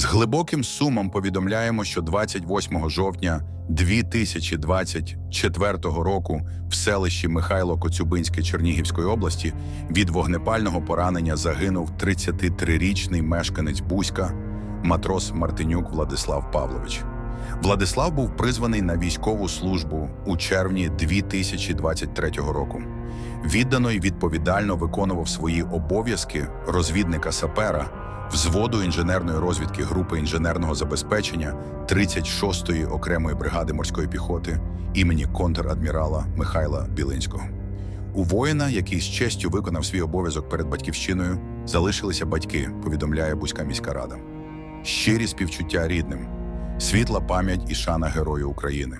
З глибоким сумом повідомляємо, що 28 жовтня 2024 року в селищі Михайло Коцюбинське Чернігівської області від вогнепального поранення загинув 33-річний мешканець Бузька, матрос Мартинюк Владислав Павлович. Владислав був призваний на військову службу у червні 2023 року. Віддано й відповідально виконував свої обов'язки розвідника сапера взводу інженерної розвідки групи інженерного забезпечення 36-ї окремої бригади морської піхоти імені контр-адмірала Михайла Білинського. У воїна, який з честю виконав свій обов'язок перед батьківщиною, залишилися батьки, повідомляє Бузька міська рада. Щирі співчуття рідним, світла пам'ять і шана Герою України.